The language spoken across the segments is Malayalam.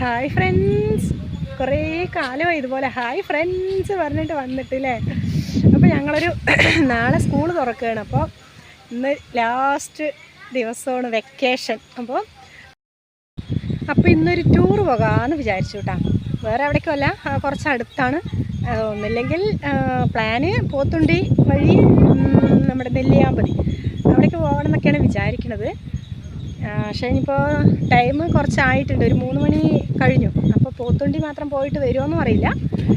ഹായ് ഫ്രണ്ട്സ് കുറേ കാലമായി ഇതുപോലെ ഹായ് ഫ്രണ്ട്സ് പറഞ്ഞിട്ട് വന്നിട്ടില്ലേ? അപ്പോൾ ഞങ്ങളൊരു നാളെ സ്കൂൾ തുറക്കുകയാണ്. അപ്പോൾ ഇന്ന് ലാസ്റ്റ് ദിവസമാണ് വെക്കേഷൻ അപ്പോൾ അപ്പോൾ ഇന്നൊരു ടൂർ പോകാമെന്ന് വിചാരിച്ചു കേട്ടോ വേറെ എവിടേക്കുമല്ല കുറച്ച് അടുത്താണ്. ഒന്നില്ലെങ്കിൽ പ്ലാന് പോത്തുണ്ടി വഴി നമ്മുടെ നെല്ലിയാമ്പതി. അവിടേക്ക് പോകണം എന്നൊക്കെയാണ് വിചാരിക്കുന്നത് പക്ഷേ ഇനിയിപ്പോൾ ടൈം കുറച്ചായിട്ടുണ്ട്. ഒരു മൂന്ന് മണി കഴിഞ്ഞു. അപ്പോൾ പോത്തുണ്ടി മാത്രം പോയിട്ട് വരുമോയെന്നും അറിയില്ല.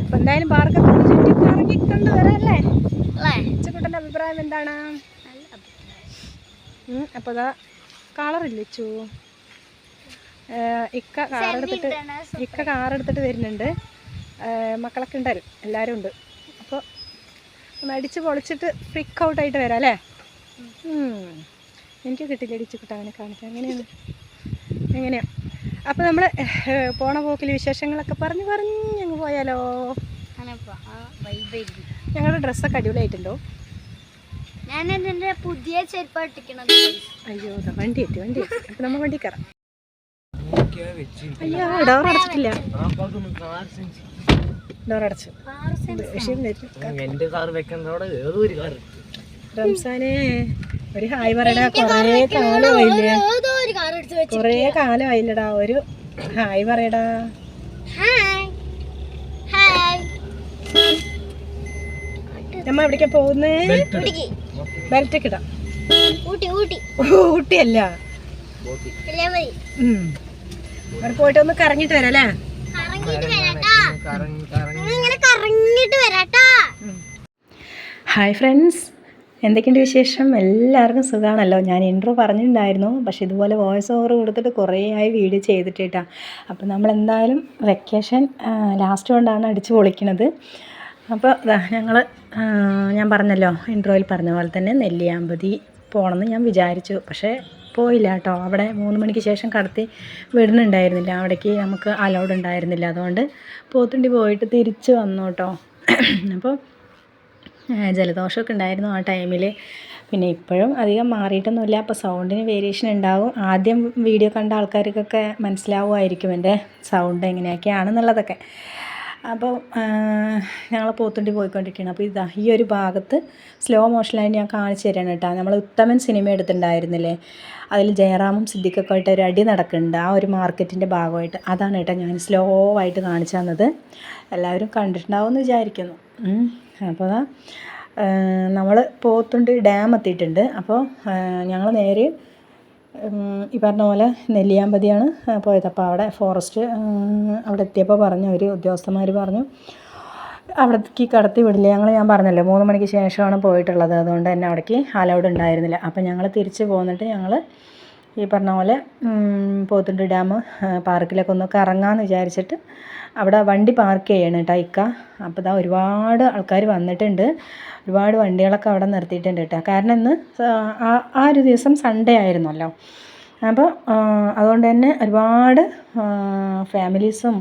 അപ്പോൾ എന്തായാലും പാർക്കൊക്കെ ഒന്ന് ചുറ്റി കറങ്ങിക്കൊണ്ട് വരാമല്ലേ ഉച്ചക്കുട്ടന്റെ അഭിപ്രായം എന്താണ്? അപ്പോൾ അതാ കളറില്ല ചൂ? ഇക്ക കാറെടുത്തിട്ട് ഇക്ക കാറെടുത്തിട്ട് വരുന്നുണ്ട്. മക്കളൊക്കെ ഉണ്ടായിരുന്നു എല്ലാവരും ഉണ്ട്. അപ്പോൾ ഒന്ന് അടിച്ച് പൊളിച്ചിട്ട് ഫ്രിക്ക് ഔട്ടായിട്ട് വരാം അല്ലേ. എനിക്ക് കിട്ടില്ല ഇടിച്ചു കിട്ടാൻ കാണിക്കാം അങ്ങനെയാണ് എങ്ങനെയാണ്? എങ്ങനെയാ? അപ്പോൾ നമ്മൾ പോണ പോക്കിൽ വിശേഷങ്ങളൊക്കെ പറഞ്ഞ് പറഞ്ഞ് അങ്ങ് പോയാലോ? ഞങ്ങളുടെ ഡ്രസ്സൊക്കെ അടിപൊളിയായിട്ടുണ്ടോ? ഞാൻ പുതിയ അയ്യോ വണ്ടി എത്തി വണ്ടി എത്തി. അപ്പോൾ നമ്മൾ വണ്ടി കയറാം അയ്യോ ഡോർ അടച്ചിട്ടില്ല. ഡോർ അടച്ചു. റംസാനെ. ഒരു ഹായ് പറയടാ കൊറേ കാലമായില്ലേ ഒരു കാർ എടുത്ത് വെച്ചു കൊറേ കാലമായില്ലടാ ഒരു ഹായ് പറയടാ. നമ്മ എവിടേക്കാ പോകുന്നേ? ബെൽറ്റ് കിടാ ഇടാം. ഊട്ടി ഊട്ടി. ഊട്ടിയല്ല. അവിടെ പോയിട്ട് ഒന്ന് കറങ്ങിട്ട് വരാം അല്ലേ കറങ്ങിട്ട് വരാട്ടാ. കറങ്ങി കറങ്ങി. ഇങ്ങനെ കറങ്ങിട്ട് വരാട്ടാ. Hi friends. എന്തൊക്കെയുണ്ട് വിശേഷം? എല്ലാവർക്കും സുഖമാണല്ലോ ഞാൻ ഇൻട്രോ പറഞ്ഞിട്ടുണ്ടായിരുന്നു. പക്ഷേ ഇതുപോലെ വോയിസ് ഓവർ കൊടുത്തിട്ട് കുറേ ആയി വീഡിയോ ചെയ്തിട്ടേട്ടാ. അപ്പോൾ നമ്മൾ എന്തായാലും വെക്കേഷൻ ലാസ്റ്റ് കൊണ്ടാണ് അടിച്ച് പൊളിക്കണത്. അപ്പോൾ ഞങ്ങൾ ഞാൻ പറഞ്ഞല്ലോ ഇൻട്രോയിൽ പറഞ്ഞ പോലെ തന്നെ നെല്ലിയാമ്പതി പോകണമെന്ന് ഞാൻ വിചാരിച്ചു. പക്ഷേ പോയില്ല കേട്ടോ. അവിടെ മൂന്ന് മണിക്ക് ശേഷം കടത്തി വിടുന്നുണ്ടായിരുന്നില്ല. അവിടേക്ക് നമുക്ക് അലൗഡ് ഉണ്ടായിരുന്നില്ല. അതുകൊണ്ട് പോത്തുണ്ടി പോയിട്ട് തിരിച്ച് വന്നു കേട്ടോ. അപ്പോൾ ജലദോഷമൊക്കെ ഉണ്ടായിരുന്നു ആ ടൈമിൽ പിന്നെ ഇപ്പോഴും അധികം മാറിയിട്ടൊന്നുമില്ല. അപ്പോൾ സൗണ്ടിന് വേരിയേഷൻ ഉണ്ടാവും. ആദ്യം വീഡിയോ കണ്ട ആൾക്കാർക്കൊക്കെ മനസ്സിലാവുമായിരിക്കും എന്റെ സൗണ്ട് എങ്ങനെയൊക്കെയാണെന്നുള്ളതൊക്കെ. അപ്പോൾ ഞങ്ങൾ പോത്തുണ്ടി പോയിക്കൊണ്ടിരിക്കുകയാണ്. അപ്പോൾ ഇതാ ഈ ഒരു ഭാഗത്ത് സ്ലോ മോഷനായിട്ട് ഞാൻ കാണിച്ചു തരാണ് കേട്ടോ. നമ്മൾ ഉത്തമൻ സിനിമ എടുത്തിട്ടുണ്ടായിരുന്നില്ലേ? അതിൽ ജയറാമും സിദ്ദിഖൊക്കെ ആയിട്ട് ഒരു അടി നടക്കുന്നുണ്ട്. ആ ഒരു മാർക്കറ്റിന്റെ ഭാഗമായിട്ട്. അതാണ് കേട്ടോ ഞാൻ സ്ലോ ആയിട്ട് കാണിച്ചു തന്നത്. എല്ലാവരും കണ്ടിട്ടുണ്ടാവുമെന്ന് വിചാരിക്കുന്നു. അപ്പോൾ അതാ നമ്മൾ പോത്തുണ്ട് ഡാം എത്തിയിട്ടുണ്ട്. അപ്പോൾ ഞങ്ങൾ നേരെ ഈ പറഞ്ഞ പോലെ നെല്ലിയാമ്പതിയാണ് പോയത്. അപ്പോൾ അവിടെ ഫോറസ്റ്റ് അവിടെ എത്തിയപ്പോൾ പറഞ്ഞു ഒരു ഉദ്യോഗസ്ഥന്മാർ പറഞ്ഞു അവിടേക്ക് കടത്തി വിടില്ല. ഞങ്ങൾ ഞാൻ പറഞ്ഞല്ലോ മൂന്ന് മണിക്ക് ശേഷമാണ് പോയിട്ടുള്ളത്. അതുകൊണ്ട് തന്നെ അവിടേക്ക് അലൗഡ് ഉണ്ടായിരുന്നില്ല. അപ്പോൾ ഞങ്ങൾ തിരിച്ച് പോന്നിട്ട് ഞങ്ങൾ ഈ പറഞ്ഞ പോലെ പോത്തുണ്ടി ഡാം പാർക്കിലൊക്കെ ഒന്ന് കറങ്ങാമെന്ന് വിചാരിച്ചിട്ട് അവിടെ വണ്ടി പാർക്ക് ചെയ്യണം കേട്ടോ ഇക്ക. അപ്പോൾ ഇതാ ഒരുപാട് ആൾക്കാർ വന്നിട്ടുണ്ട്. ഒരുപാട് വണ്ടികളൊക്കെ അവിടെ നിർത്തിയിട്ടുണ്ട് കേട്ടോ കാരണം ഇന്ന് ആ ഒരു ദിവസം സൺഡേ ആയിരുന്നല്ലോ. അപ്പോൾ അതുകൊണ്ട് തന്നെ ഒരുപാട് ഫാമിലീസും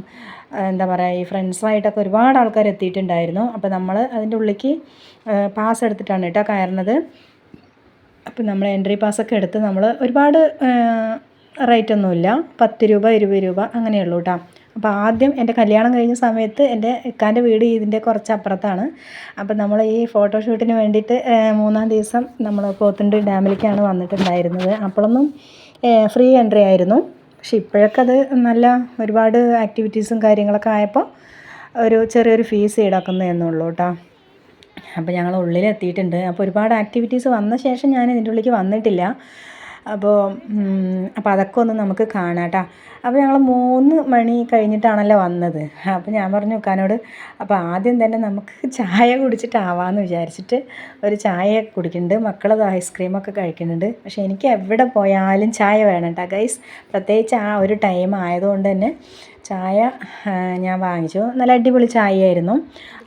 എന്താ പറയുക ഈ ഫ്രണ്ട്സുമായിട്ടൊക്കെ ഒരുപാട് ആൾക്കാർ എത്തിയിട്ടുണ്ടായിരുന്നു. അപ്പോൾ നമ്മൾ അതിന്റെ ഉള്ളിലേക്ക് പാസ് എടുത്തിട്ടാണ് കേട്ടോ കയറുന്നത്. അപ്പം നമ്മൾ എൻട്രി പാസ്സൊക്കെ എടുത്ത് നമ്മൾ ഒരുപാട് റേറ്റ് ഒന്നുമില്ല പത്ത് രൂപ ഇരുപത് രൂപ അങ്ങനെയുള്ളൂ കേട്ടോ അപ്പോൾ ആദ്യം എന്റെ കല്യാണം കഴിഞ്ഞ സമയത്ത് എന്റെ ഇക്കാന്റെ വീട് ഇതിന്റെ കുറച്ച് അപ്പുറത്താണ് അപ്പോൾ നമ്മൾ ഈ ഫോട്ടോഷൂട്ടിന് വേണ്ടിയിട്ട് മൂന്നാം ദിവസം നമ്മൾ പോത്തുണ്ട് ഡാമിലേക്കാണ് വന്നിട്ടുണ്ടായിരുന്നത്. അപ്പോഴൊന്നും ഫ്രീ എൻട്രി ആയിരുന്നു. പക്ഷെ ഇപ്പോഴൊക്കെ അത് നല്ല ഒരുപാട് ആക്ടിവിറ്റീസും കാര്യങ്ങളൊക്കെ ആയപ്പോൾ ഒരു ചെറിയൊരു ഫീസ് ഈടാക്കുന്നതെന്നുള്ളൂ കേട്ടോ അപ്പോൾ ഞങ്ങൾ ഉള്ളിലെത്തിയിട്ടുണ്ട്. അപ്പോൾ ഒരുപാട് ആക്ടിവിറ്റീസ് വന്ന ശേഷം ഞാൻ ഇതിന്റെ ഉള്ളിലേക്ക് വന്നിട്ടില്ല. അപ്പോൾ അപ്പോൾ അതൊക്കെ ഒന്ന് നമുക്ക് കാണാം കേട്ടോ അപ്പോൾ ഞങ്ങൾ മൂന്ന് മണി കഴിഞ്ഞിട്ടാണല്ലോ വന്നത്. അപ്പോൾ ഞാൻ പറഞ്ഞു ഉക്കാനോട് അപ്പോൾ ആദ്യം തന്നെ നമുക്ക് ചായ കുടിച്ചിട്ടാവാമെന്ന് വിചാരിച്ചിട്ട് ഒരു ചായ കുടിക്കുന്നുണ്ട്. മക്കളത് ഐസ്ക്രീമൊക്കെ കഴിക്കുന്നുണ്ട്. പക്ഷേ എനിക്ക് എവിടെ പോയാലും ചായ വേണം കേട്ടോ ഗൈസ്. പ്രത്യേകിച്ച് ആ ഒരു ടൈം ആയതുകൊണ്ട് തന്നെ ചായ ഞാൻ വാങ്ങിച്ചു. നല്ല അടിപൊളി ചായയായിരുന്നു.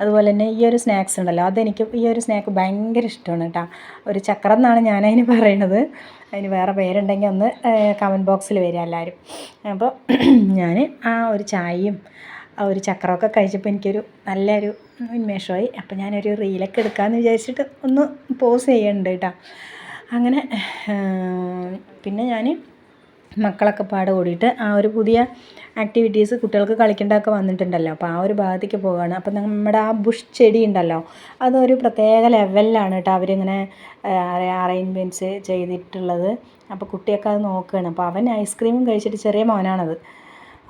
അതുപോലെ തന്നെ ഈ ഒരു സ്നാക്സ് ഉണ്ടല്ലോ അതെനിക്ക് ഈ ഒരു സ്നാക്ക് ഭയങ്കര ഇഷ്ടമാണ് കേട്ടോ ഒരു ചക്രം എന്നാണ് ഞാനതിന് പറയണത്. അതിന് വേറെ പേരുണ്ടെങ്കിൽ ഒന്ന് കമന്റ് ബോക്സിൽ വരിക എല്ലാവരും അപ്പോൾ ഞാൻ ആ ഒരു ചായയും ആ ഒരു ചക്രമൊക്കെ കഴിച്ചപ്പോൾ എനിക്കൊരു നല്ലൊരു ഉന്മേഷമായി. അപ്പോൾ ഞാനൊരു റീലൊക്കെ എടുക്കാമെന്ന് വിചാരിച്ചിട്ട് ഒന്ന് പോസ് ചെയ്യുന്നുണ്ട് കേട്ടോ അങ്ങനെ പിന്നെ ഞാൻ മക്കളൊക്കെ പാടെ കൂടിയിട്ട് ആ ഒരു പുതിയ ആക്ടിവിറ്റീസ് കുട്ടികൾക്ക് കളിക്കേണ്ടതൊക്കെ വന്നിട്ടുണ്ടല്ലോ. അപ്പോൾ ആ ഒരു ഭാഗത്തേക്ക് പോവുകയാണ് അപ്പോൾ നമ്മുടെ ആ ബുഷ് ചെടി ഉണ്ടല്ലോ അതൊരു പ്രത്യേക ലെവലിലാണ് കേട്ടോ അവരിങ്ങനെ അറേഞ്ച്മെന്റ്സ് ചെയ്തിട്ടുള്ളത്. അപ്പോൾ കുട്ടിയൊക്കെ അത് നോക്കുകയാണ് അപ്പോൾ അവൻ ഐസ്ക്രീമും കഴിച്ചിട്ട് ചെറിയ മോനാണത്.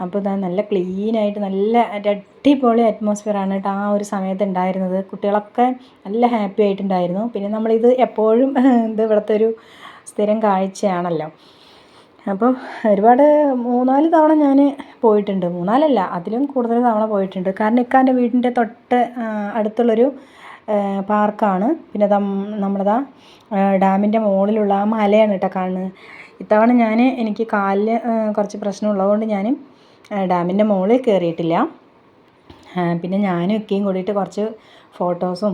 അപ്പോൾ ഇതാ നല്ല ക്ലീനായിട്ട് നല്ല അടിപൊളി അറ്റ്മോസ്ഫിയറാണ് കേട്ടോ ആ ഒരു സമയത്ത് ഉണ്ടായിരുന്നത് കുട്ടികളൊക്കെ നല്ല ഹാപ്പി ആയിട്ടുണ്ടായിരുന്നു. പിന്നെ നമ്മളിത് എപ്പോഴും ഇത് ഇവിടുത്തെ ഒരു സ്ഥിരം കാഴ്ചയാണല്ലോ. അപ്പോൾ ഒരുപാട് മൂന്നാൽ തവണ ഞാൻ പോയിട്ടുണ്ട്. മൂന്നാലല്ല അതിലും കൂടുതൽ തവണ പോയിട്ടുണ്ട്. കാരണം ഇക്കാന്റെ വീടിന്റെ തൊട്ട് അടുത്തുള്ളൊരു പാർക്കാണ്. പിന്നെ ദം നമ്മളതാ ഡാമിന്റെ മുകളിലുള്ള ആ മലയാണ് കേട്ടോ കാണുന്നത്. ഇത്തവണ ഞാൻ എനിക്ക് കാലിൽ കുറച്ച് പ്രശ്നം ഉള്ളതുകൊണ്ട് ഞാൻ ഡാമിന്റെ മുകളിൽ കയറിയിട്ടില്ല പിന്നെ ഞാനും ഒക്കെയും കൂടിയിട്ട് കുറച്ച് ഫോട്ടോസും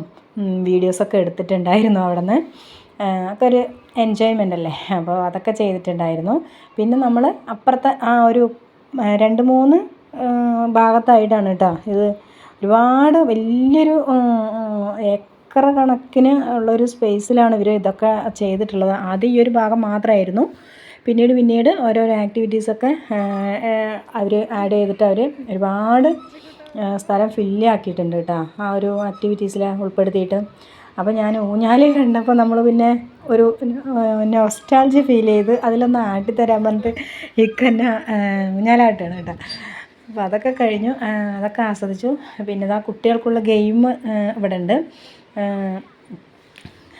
വീഡിയോസൊക്കെ എടുത്തിട്ടുണ്ടായിരുന്നു അവിടെ നിന്ന് ഒക്കെ ഒരു എൻജോയ്മെന്റ് അല്ലേ? അപ്പോൾ അതൊക്കെ ചെയ്തിട്ടുണ്ടായിരുന്നു. പിന്നെ നമ്മൾ അപ്പുറത്തെ ആ ഒരു രണ്ട് മൂന്ന് ഭാഗത്തായിട്ടാണ് കേട്ടോ ഇത്. ഒരുപാട് വലിയൊരു ഏക്കർ കണക്കിന് ഉള്ളൊരു സ്പേസിലാണ് ഇവർ ഇതൊക്കെ ചെയ്തിട്ടുള്ളത്. ആദ്യം ഈ ഒരു ഭാഗം മാത്രമായിരുന്നു പിന്നീട് പിന്നീട് ഓരോരോ ആക്ടിവിറ്റീസൊക്കെ അവർ ആഡ് ചെയ്തിട്ട് അവർ ഒരുപാട് സ്ഥലം ഫില്ല് ആക്കിയിട്ടുണ്ട് കേട്ടോ. ആ ഒരു ആക്ടിവിറ്റീസിൽ ഉൾപ്പെടുത്തിയിട്ട്. അപ്പോൾ ഞാൻ ഊഞ്ഞാലിൽ കണ്ടപ്പോൾ നമ്മൾ പിന്നെ ഒരു നൊസ്റ്റാൾജി ഫീൽ ചെയ്ത് അതിലൊന്ന് ആട്ടിത്തരാൻ പറഞ്ഞിട്ട് ഇക്കന്നെ ഊഞ്ഞാലാട്ടാണ് കേട്ടോ. അപ്പോൾ അതൊക്കെ കഴിഞ്ഞു അതൊക്കെ ആസ്വദിച്ചു. പിന്നെ ഇതാ കുട്ടികൾക്കുള്ള ഗെയിം ഇവിടെ ഉണ്ട്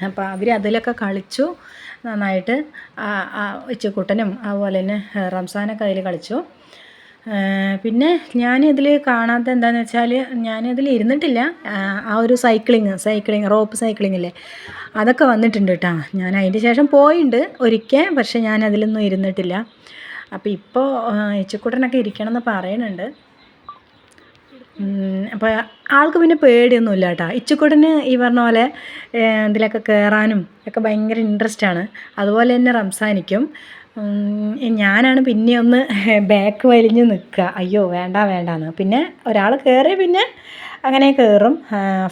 അപ്പോൾ അവർ അതിലൊക്കെ കളിച്ചു നന്നായിട്ട്. ഉച്ചക്കൂട്ടനും അതുപോലെ തന്നെ റംസാനൊക്കെ അതിൽ കളിച്ചു. പിന്നെ ഞാനിതിൽ കാണാത്ത എന്താണെന്ന് വെച്ചാൽ ഞാനിതിൽ ഇരുന്നിട്ടില്ല. ആ, ഒരു സൈക്ലിങ് സൈക്ലിങ് റോപ്പ് സൈക്ലിംഗ് ഇല്ലേ? അതൊക്കെ വന്നിട്ടുണ്ട് കേട്ടോ ഞാൻ അതിന്റെ ശേഷം പോയിണ്ട് ഒരിക്കൽ പക്ഷേ ഞാൻ അതിലൊന്നും ഇരുന്നിട്ടില്ല അപ്പോൾ ഇപ്പോൾ ഇച്ചക്കൂട്ടനൊക്കെ ഇരിക്കണം എന്ന് പറയുന്നുണ്ട് അപ്പോൾ ആൾക്ക് പിന്നെ പേടിയൊന്നുമില്ല കേട്ടോ ഇച്ചക്കൂട്ടന് ഈ പറഞ്ഞ പോലെ ഇതിലൊക്കെ കയറാനും ഒക്കെ ഭയങ്കര ഇൻട്രസ്റ്റ് ആണ്. അതുപോലെ തന്നെ റംസാനിക്കും. ഞാനാണ് പിന്നെ ഒന്ന് ബാക്ക് വലിഞ്ഞ് നിൽക്കുക. അയ്യോ വേണ്ട വേണ്ടാന്ന്. പിന്നെ ഒരാൾ കയറി പിന്നെ അങ്ങനെ കയറും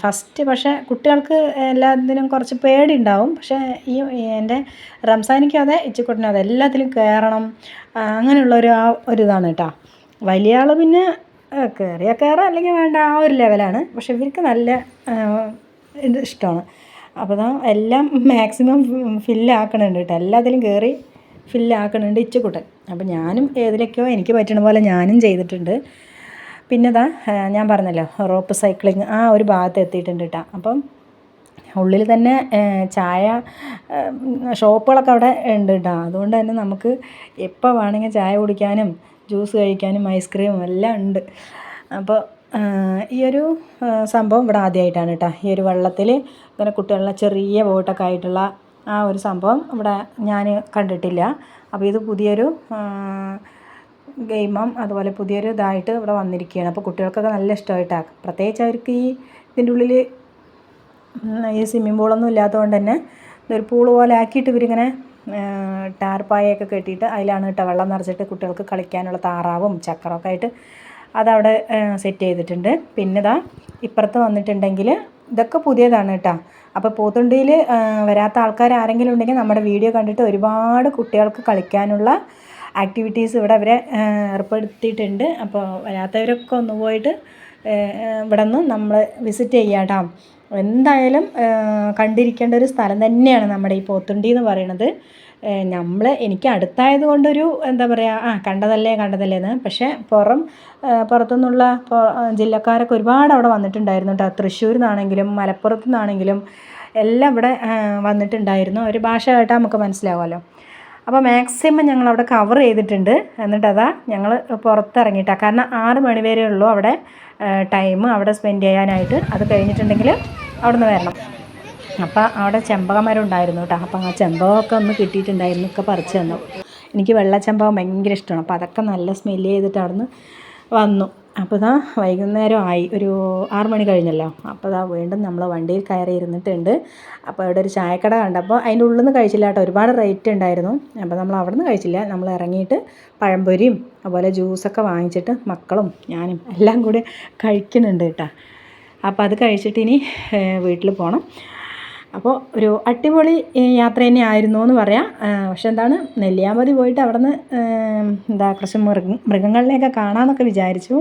ഫസ്റ്റ് പക്ഷേ കുട്ടികൾക്ക് എല്ലാത്തിനും കുറച്ച് പേടി ഉണ്ടാവും. പക്ഷേ ഈ എന്റെ റംസാനിക്കും അതെ ഇച്ചിക്കുട്ടനും അതെ എല്ലാത്തിലും കയറണം അങ്ങനെയുള്ളൊരു ആ ഒരു ഇതാണ് കേട്ടോ. വലിയ ആൾ പിന്നെ കയറിയാൽ കയറാം അല്ലെങ്കിൽ വേണ്ട ആ ഒരു ലെവലാണ് പക്ഷെ ഇവർക്ക് നല്ല ഇത് ഇഷ്ടമാണ്. അപ്പോൾ എല്ലാം മാക്സിമം ഫില്ലാക്കണുണ്ട് കേട്ടോ. എല്ലാത്തിലും കയറി ഫില്ലാക്കണുണ്ട് ഇച്ചക്കുട്ടൻ അപ്പോൾ ഞാനും ഏതിലൊക്കെയോ എനിക്ക് പറ്റണ പോലെ ഞാനും ചെയ്തിട്ടുണ്ട്. പിന്നെ ഇതാ ഞാൻ പറഞ്ഞല്ലോ റോപ്പ് സൈക്ലിങ് ആ ഒരു ഭാഗത്ത് എത്തിയിട്ടുണ്ട് കേട്ടോ അപ്പം ഉള്ളിൽ തന്നെ ചായ ഷോപ്പുകളൊക്കെ അവിടെ ഉണ്ട് കേട്ടോ അതുകൊണ്ട് തന്നെ നമുക്ക് എപ്പോൾ വേണമെങ്കിൽ ചായ കുടിക്കാനും ജ്യൂസ് കഴിക്കാനും ഐസ്ക്രീമും എല്ലാം ഉണ്ട്. അപ്പോൾ ഈ ഒരു സംഭവം ഇവിടെ ആദ്യമായിട്ടാണ് കേട്ടോ ഈ ഒരു വെള്ളത്തിൽ ഇങ്ങനെ കുട്ടികളുടെ ചെറിയ ബോട്ടൊക്കെ ആയിട്ടുള്ള ആ ഒരു സംഭവം ഇവിടെ ഞാൻ കണ്ടിട്ടില്ല. അപ്പോൾ ഇത് പുതിയൊരു ഗെയിമും അതുപോലെ പുതിയൊരു ഇതായിട്ട് ഇവിടെ വന്നിരിക്കുകയാണ്. അപ്പോൾ കുട്ടികൾക്കൊക്കെ നല്ല ഇഷ്ടമായിട്ടാണ് പ്രത്യേകിച്ച് അവർക്ക് ഈ ഇതിന്റെ ഉള്ളിൽ ഈ സ്വിമ്മിംഗ് പൂളൊന്നും ഇല്ലാത്തതുകൊണ്ട് തന്നെ ഇതൊരു പൂൾ പോലെ ആക്കിയിട്ട് ഇവരിങ്ങനെ ടാർപ്പായൊക്കെ കെട്ടിയിട്ട് അതിലാണ് കേട്ടോ വെള്ളം നിറച്ചിട്ട് കുട്ടികൾക്ക് കളിക്കാനുള്ള താറാവും ചക്രമൊക്കെ ആയിട്ട് അതവിടെ സെറ്റ് ചെയ്തിട്ടുണ്ട്. പിന്നെ ഇതാ ഇപ്പുറത്ത് വന്നിട്ടുണ്ടെങ്കിൽ ഇതൊക്കെ പുതിയതാണ് കേട്ടോ. അപ്പോൾ പോത്തുണ്ടിയിൽ വരാത്ത ആൾക്കാർ ആരെങ്കിലും ഉണ്ടെങ്കിൽ നമ്മുടെ വീഡിയോ കണ്ടിട്ട് ഒരുപാട് കുട്ടികൾക്ക് കളിക്കാനുള്ള ആക്ടിവിറ്റീസ് ഇവിടെ അവരെ ഏർപ്പെടുത്തിയിട്ടുണ്ട്. അപ്പോൾ വരാത്തവരൊക്കെ ഒന്ന് പോയിട്ട് ഇവിടെ നിന്ന് നമ്മൾ വിസിറ്റ് ചെയ്യാം കേട്ടോ. എന്തായാലും കണ്ടിരിക്കേണ്ട ഒരു സ്ഥലം തന്നെയാണ് നമ്മുടെ ഈ പോത്തുണ്ടി എന്ന് പറയുന്നത്. നമ്മൾ എനിക്ക് അടുത്തായത് കൊണ്ടൊരു എന്താ പറയുക ആ കണ്ടതല്ലേ കണ്ടതല്ലേ എന്ന് പക്ഷേ പുറം പുറത്തുനിന്നുള്ള ജില്ലക്കാരൊക്കെ ഒരുപാട് അവിടെ വന്നിട്ടുണ്ടായിരുന്നു കേട്ടോ തൃശ്ശൂരിൽ നിന്നാണെങ്കിലും മലപ്പുറത്തു നിന്നാണെങ്കിലും എല്ലാം ഇവിടെ വന്നിട്ടുണ്ടായിരുന്നു. ഒരു ഭാഷ കേട്ടാൽ നമുക്ക് മനസ്സിലാവുമല്ലോ. അപ്പോൾ മാക്സിമം ഞങ്ങൾ അവിടെ കവർ ചെയ്തിട്ടുണ്ട്. എന്നിട്ട് അതാ ഞങ്ങൾ പുറത്തിറങ്ങിയിട്ടാണ് കാരണം ആറ് മണി വരെ ഉള്ളൂ അവിടെ ടൈം അവിടെ സ്പെൻഡ് ചെയ്യാനായിട്ട്. അത് കഴിഞ്ഞിട്ടുണ്ടെങ്കിൽ അവിടെ നിന്ന് വരണം. അപ്പോൾ അവിടെ ചെമ്പകമരം ഉണ്ടായിരുന്നു കേട്ടോ അപ്പം ആ ചെമ്പകമൊക്കെ ഒന്ന് കിട്ടിയിട്ടുണ്ടായിരുന്നു ഒക്കെ പറിച്ചു തന്നു. എനിക്ക് വെള്ളച്ചെമ്പകം ഭയങ്കര ഇഷ്ടമാണ് അപ്പോൾ അതൊക്കെ നല്ല സ്മെല്ല് ചെയ്തിട്ട് അവിടെ നിന്ന് വന്നു. അപ്പോൾ ഇതാ വൈകുന്നേരം ആയി. ഒരു ആറു മണി കഴിഞ്ഞല്ലോ. അപ്പോൾ ഇതാ വീണ്ടും നമ്മൾ വണ്ടിയിൽ കയറി ഇരുന്നിട്ടുണ്ട്. അപ്പോൾ ഇവിടെ ഒരു ചായക്കട കണ്ടപ്പോൾ അതിന്റെ ഉള്ളിൽ നിന്ന് കഴിച്ചില്ല കേട്ടോ ഒരുപാട് റേറ്റ് ഉണ്ടായിരുന്നു. അപ്പോൾ നമ്മൾ അവിടെ നിന്ന് കഴിച്ചില്ല. നമ്മൾ ഇറങ്ങിയിട്ട് പഴംപൊരിയും അതുപോലെ ജ്യൂസൊക്കെ വാങ്ങിച്ചിട്ട് മക്കളും ഞാനും എല്ലാം കൂടി കഴിക്കുന്നുണ്ട് കേട്ടോ അപ്പോൾ അത് കഴിച്ചിട്ട് ഇനി വീട്ടിൽ പോകണം അപ്പോൾ ഒരു അടിപൊളി യാത്ര തന്നെ ആയിരുന്നു എന്ന് പറയാം. പക്ഷെ എന്താണ് നെല്ലിയാമ്പതി പോയിട്ട് അവിടെ നിന്ന് എന്താ കുറച്ച് മൃഗ മൃഗങ്ങളിനെയൊക്കെ കാണാമെന്നൊക്കെ വിചാരിച്ചു.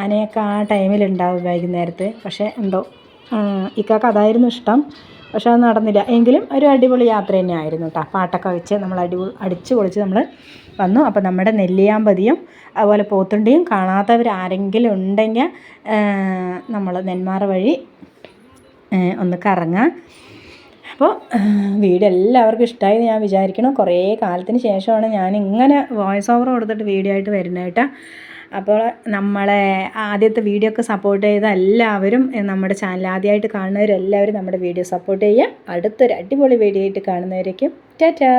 ആനയൊക്കെ ആ ടൈമിലുണ്ടാവും വൈകുന്നേരത്ത്. പക്ഷേ എന്തോ ഇക്കാക്ക് അതായിരുന്നു ഇഷ്ടം. പക്ഷെ അത് നടന്നില്ല. എങ്കിലും ഒരു അടിപൊളി യാത്ര തന്നെ ആയിരുന്നു കേട്ടോ. പാട്ടൊക്കെ വെച്ച് നമ്മൾ അടി അടിച്ചു പൊളിച്ച് നമ്മൾ വന്നു. അപ്പോൾ നമ്മുടെ നെല്ലിയാമ്പതിയും അതുപോലെ പോത്തുണ്ടിയും കാണാത്തവർ ആരെങ്കിലും ഉണ്ടെങ്കിൽ നമ്മൾ നെന്മാറ വഴി ഒന്ന് കറങ്ങാം. അപ്പോൾ വീഡിയോ എല്ലാവർക്കും ഇഷ്ടമായി ഞാൻ വിചാരിക്കണം കുറേ കാലത്തിന് ശേഷമാണ് ഞാൻ ഇങ്ങനെ വോയിസ് ഓവർ കൊടുത്തിട്ട് വീഡിയോ ആയിട്ട് വരുന്നത് കേട്ടോ. അപ്പോൾ നമ്മളെ ആദ്യത്തെ വീഡിയോ ഒക്കെ സപ്പോർട്ട് ചെയ്ത എല്ലാവരും നമ്മുടെ ചാനൽ ആദ്യമായിട്ട് കാണുന്നവരെല്ലാവരും നമ്മുടെ വീഡിയോ സപ്പോർട്ട് ചെയ്യുക. അടുത്തൊരു അടിപൊളി വീഡിയോ ആയിട്ട് കാണുന്നവരേക്കും ടാറ്റാ!